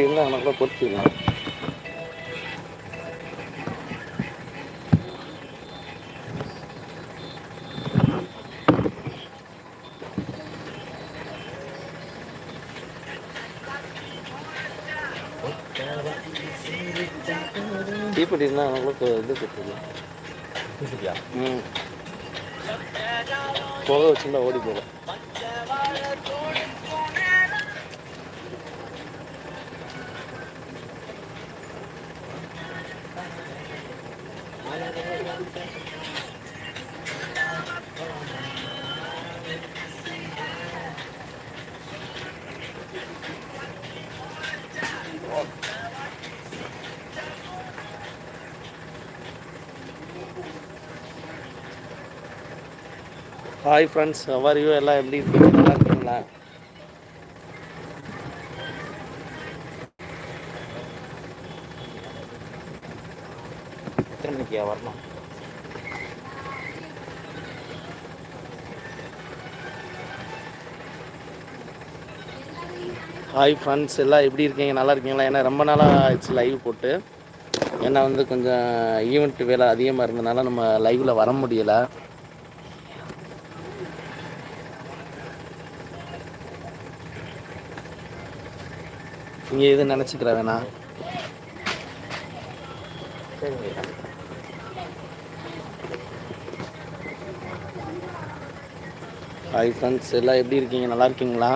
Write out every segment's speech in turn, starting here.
இருந்தா கூட பொறுத்துக்கலாம் தீப்பெட்டி இருந்தா அவங்களுக்கு இது கொடுத்துருக்கலாம் ம். புகை வச்சுருந்தா ஓடி போயிடும் ஹாய் ஃப்ரெண்ட்ஸ் யூ எல்லாம் எப்படி இருக்கீங்க? நல்லா இருக்கீங்களா? எத்தனை மணிக்கு வரணும்? ஹாய் ஃப்ரெண்ட்ஸ் எல்லாம் எப்படி இருக்கீங்க? நல்லா இருக்கீங்களா? ஏன்னா ரொம்ப நாளாக ஆயிடுச்சு லைவ் போட்டு. ஏன்னா வந்து கொஞ்சம் ஈவெண்ட் வேலை அதிகமாக இருந்தனால நம்ம லைவில் வர முடியலை. நீங்கள் எதுவும் நினச்சிக்கிற வேணாம் ஹாய் ஃப்ரெண்ட்ஸ் எல்லாம் எப்படி இருக்கீங்க? நல்லா இருக்கீங்களா?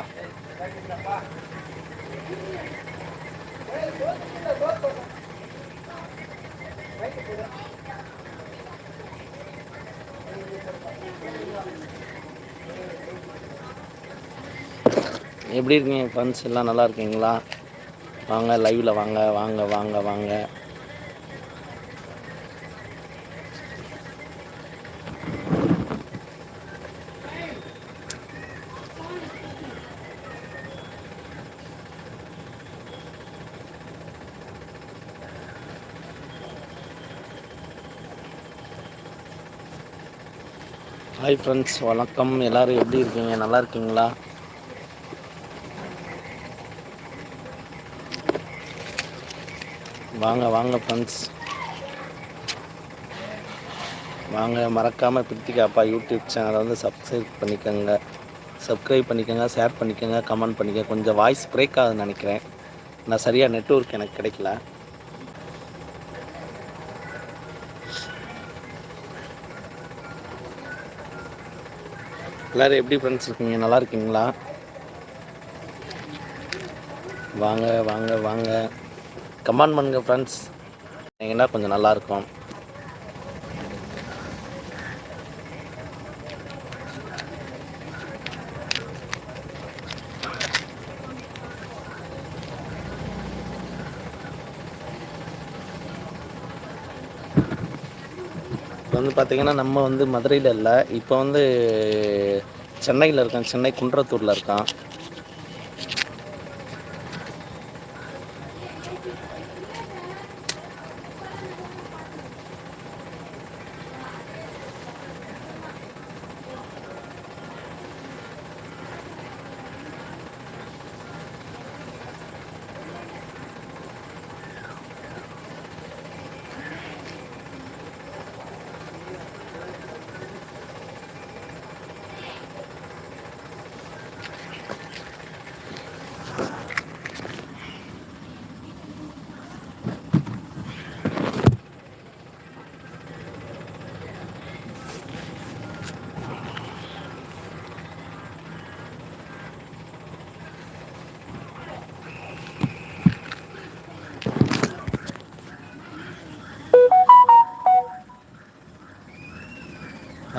எப்படி இருக்கீங்க ஃப்ரெண்ட்ஸ் எல்லாம் நல்லா இருக்கீங்களா? வாங்க லைவில் வாங்க வாங்க வாங்க வாங்க. ஹாய் ஃப்ரெண்ட்ஸ் வணக்கம். எல்லோரும் எப்படி இருக்கீங்க? நல்லா இருக்கீங்களா? வாங்க வாங்க ஃப்ரெண்ட்ஸ் வாங்க மறக்காமல் பிரித்திகா அப்பா யூடியூப் சேனலை வந்து சப்ஸ்கிரைப் பண்ணிக்கோங்க. சப்ஸ்கிரைப் பண்ணிக்கோங்க ஷேர் பண்ணிக்கோங்க கமெண்ட் பண்ணிக்கோங்க. கொஞ்சம் வாய்ஸ் பிரேக் ஆகுதுன்னு நினைக்கிறேன். நான் சரியாக நெட்ஒர்க் எனக்கு கிடைக்கல. எல்லோரும் எப்படி ஃப்ரெண்ட்ஸ் இருக்கீங்க? நல்லா இருக்கீங்களா? வாங்க வாங்க வாங்க. கமெண்ட் பண்ணுங்கள் ஃப்ரெண்ட்ஸ் நீங்கன்னா கொஞ்சம் நல்லாயிருக்கும் இப்போ வந்து பார்த்திங்கன்னா நம்ம வந்து மதுரையில் இல்லை. இப்போ வந்து சென்னையில் இருக்கேன். சென்னை குன்றத்தூரில் இருக்கான்.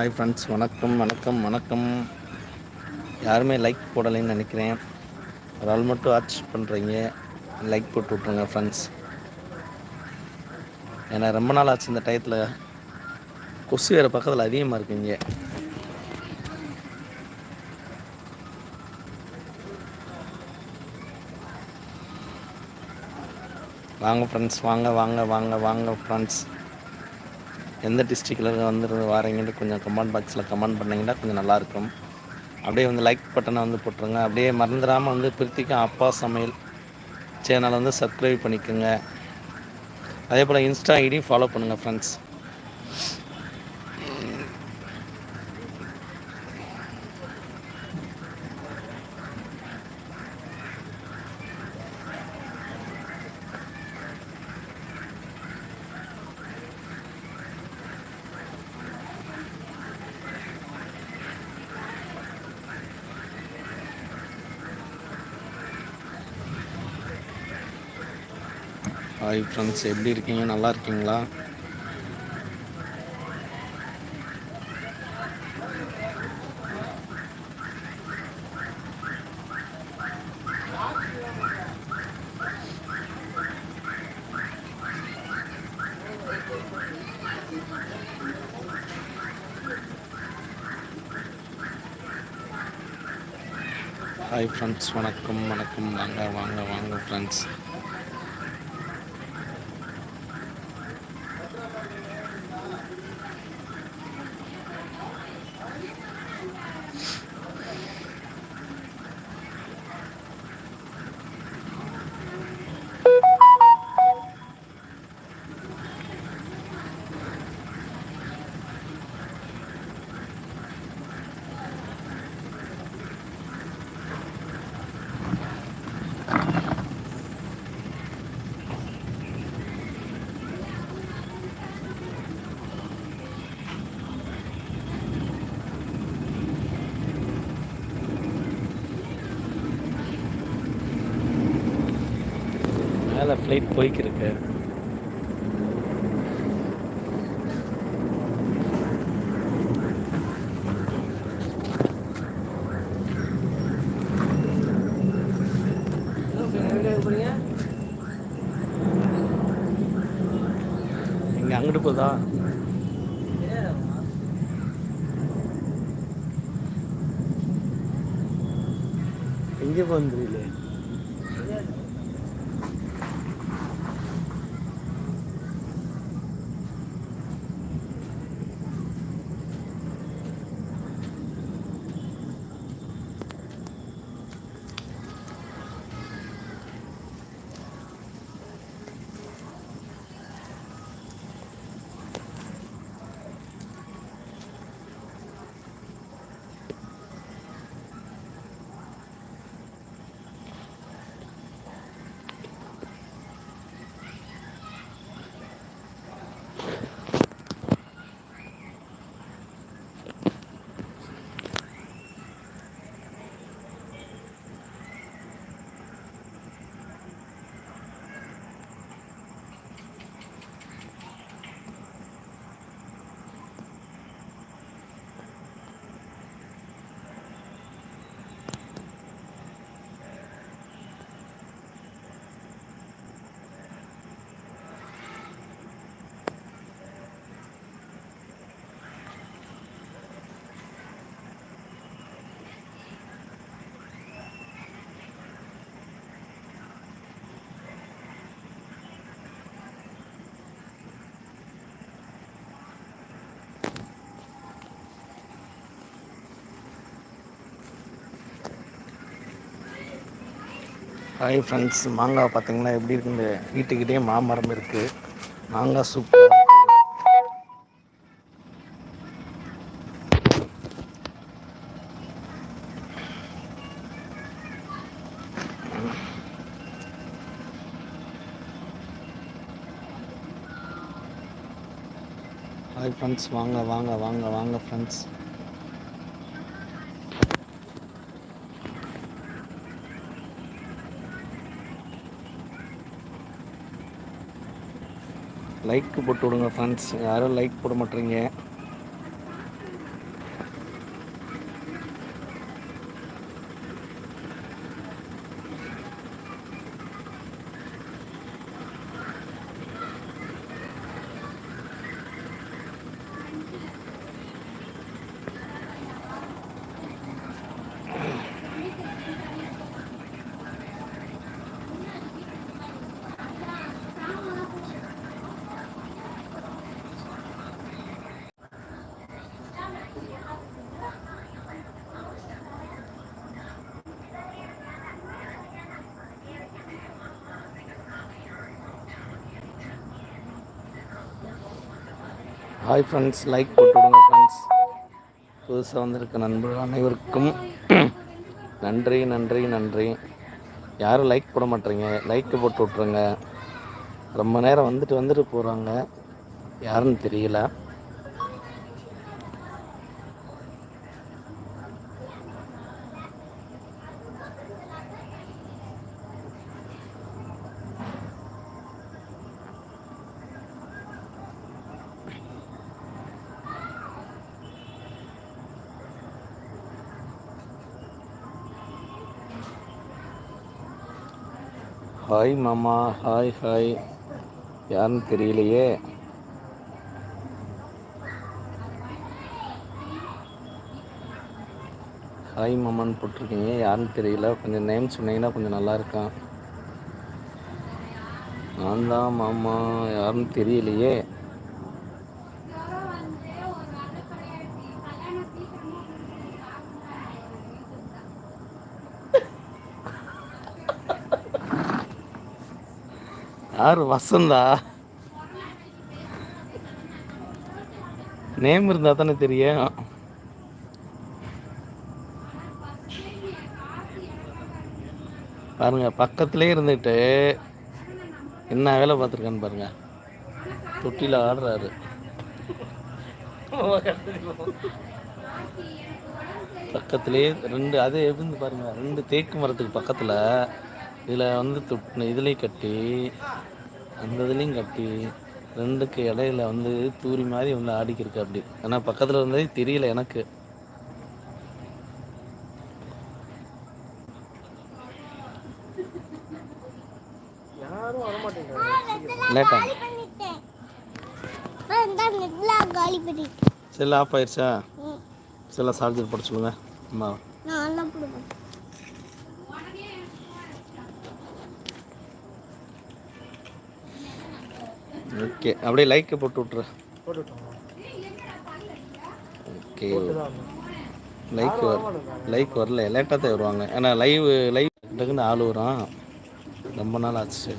ஹாய் ஃப்ரெண்ட்ஸ் வணக்கம் வணக்கம் வணக்கம். யாருமே லைக் போடலைன்னு நினைக்கிறேன். ஒரு ஆள் மட்டும் வாட்ச் பண்ணுறீங்க லைக் போட்டு விட்ருங்க ஃப்ரெண்ட்ஸ் ஏன்னா ரொம்ப நாள் ஆச்சு இந்த டயத்தில் கொசு வேறு பக்கத்தில் அதிகமாக இருக்குங்க வாங்க ஃப்ரெண்ட்ஸ் வாங்க வாங்க வாங்க வாங்க ஃப்ரெண்ட்ஸ் எந்த டிஸ்ட்ரிக்டில் வந்துருந்து வாரீங்கன்னு கொஞ்சம் கமெண்ட் பாக்ஸில் கமெண்ட் பண்ணிங்கன்னா கொஞ்சம் நல்லாயிருக்கும். அப்படியே வந்து லைக் பட்டனை வந்து போட்டுருங்க. அப்படியே மறந்துடாமல் வந்து பிரித்திக்கும் அப்பா சமையல் சேனலை வந்து சப்ஸ்கிரைப் பண்ணிக்கோங்க. அதே போல் இன்ஸ்டா ஐடியும் ஃபாலோ பண்ணுங்கள் ஃப்ரெண்ட்ஸ் ஹாய் ஃப்ரெண்ட்ஸ் எப்படி இருக்கீங்க? நல்லா இருக்கீங்களா? ஹாய் ஃப்ரெண்ட்ஸ் வணக்கம் வணக்கம். வாங்க வாங்க வாங்க ஃப்ரெண்ட்ஸ் மேலே ஃப்ளைட் போய்க்கிருக்கு. ஹாய் ஃப்ரெண்ட்ஸ் மாங்காய் பார்த்தீங்கன்னா எப்படி இருக்குன்னு வீட்டுக்கிட்டே மாமரம் இருக்குது மாங்காய் சூப்பர் ஹாய் ஃப்ரெண்ட்ஸ் வாங்க வாங்க வாங்க வாங்க ஃப்ரெண்ட்ஸ் லைக் போட்டு விடுங்க ஃப்ரெண்ட்ஸ் யாரும் லைக் போட மாட்டேறீங்க. ஹாய் ஃப்ரெண்ட்ஸ் லைக் போட்டு விடுங்க ஃப்ரெண்ட்ஸ் புதுசாக வந்திருக்க நண்பர்கள் அனைவருக்கும் நன்றி நன்றி நன்றி. யாரும் லைக் போட மாட்டேறீங்க லைக்கு போட்டு விட்ருங்க ரொம்ப நேரம் வந்துட்டு வந்துட்டு போகிறாங்க யாருன்னு தெரியல. ஹாய் மாமா ஹாய் ஹாய். யாருன்னு தெரியலையே. ஹாய் மாமான்னு போட்டிருக்கீங்க. யாருன்னு தெரியல. கொஞ்சம் நேம் சொன்னீங்கன்னா கொஞ்சம் நல்லா இருக்கும். நான் தான் மாமா. யாருன்னு தெரியலையே. யார் வசந்தா? நேம் இருந்தால் தானே தெரியும். பாருங்க பக்கத்துலேயே இருந்துட்டு என்ன வேலை பார்த்துருக்கான்னு பாருங்க. தொட்டியில் ஆடுறாரு. பக்கத்துலேயே ரெண்டு அது எப்படி பாருங்க ரெண்டு தேக்கு மரத்துக்கு பக்கத்தில் இதில் வந்து தொட்டு இதுலேயே கட்டி அந்த இதுலேயும் கட்டி ரெண்டுக்கு இடையில வந்து தூரி மாதிரி வந்து ஆடிக்கிருக்கு அப்படி. ஆனால் பக்கத்தில் இருந்ததே தெரியல எனக்கு. யாரும் வர மாட்டேங்கிறாங்க. லேட்டா? காலி பண்ணிட்டேன். செல் ஆஃப் ஆயிடுச்சா செல்ல சார்ஜர் போட சொல்லுங்க. அம்மா. ஓகே அப்படியே லைக்கை போட்டு விட்ரு ஓகே. லைக் வர லைக் வரல லேட்டாக தான் வருவாங்க. ஏன்னா லைவ் லைவ் டக்குன்னு ஆள் வரும் ரொம்ப நாள் ஆச்சு.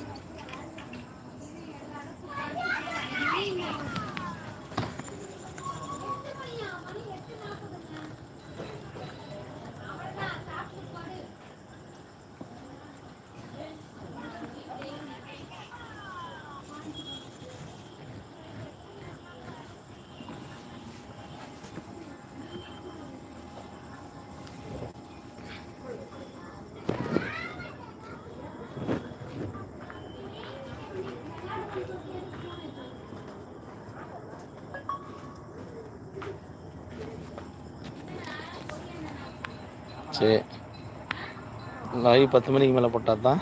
சரி லைவ் பத்து மணிக்கு மேலே போட்டால் தான்